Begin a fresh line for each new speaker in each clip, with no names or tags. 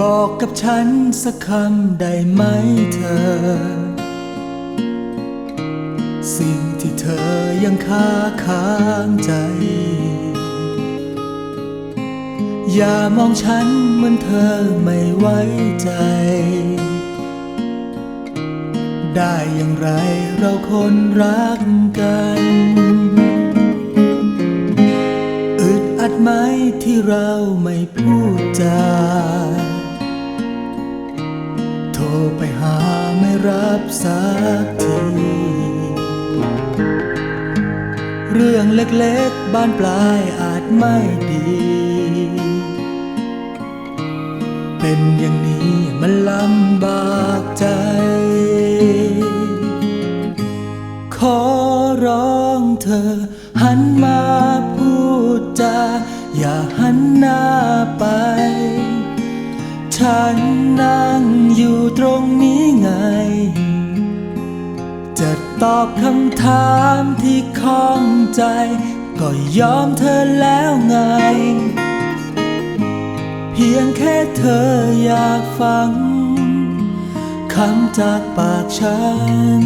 บอกกับฉันสักคำได้ไหมเธอ สิ่งที่เธอยังคาค้างใจ อย่ามองฉันเหมือนเธอไม่ไว้ใจ ได้อย่างไรเราคนรักกันอึดอัดไหมที่เราไม่พูดจา หาไม่รับสักที เรื่องเล็กๆบ้านปลายอาจไม่ดี เป็นอย่างนี้มันลำบากใจ ขอร้องเธอ หันมาพูดจาอย่าหันหน้าไป ฉันนั่งอยู่ตรงนี้ไง จะตอบคำถามที่ข้องใจ ก็ยอมเธอแล้วไง เพียงแค่เธออยากฟังคำจากปากฉัน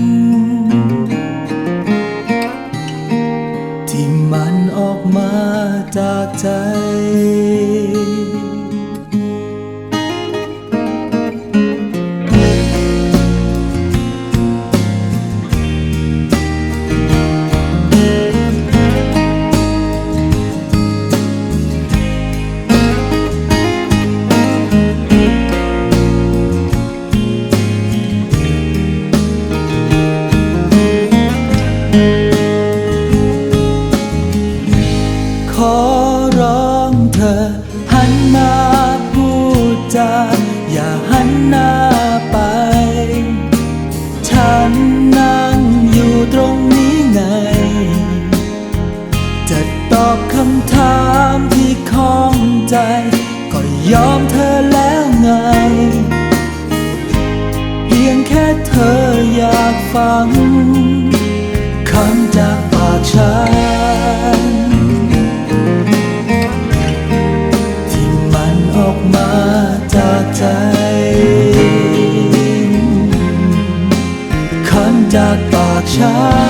จาอย่าหันหน้าไป ฉันนั่งอยู่ตรงนี้ไง จะตอบคำถามที่ข้องใจ ก็ยอมเธอแล้วไง เพียงแค่เธออยากฟัง ค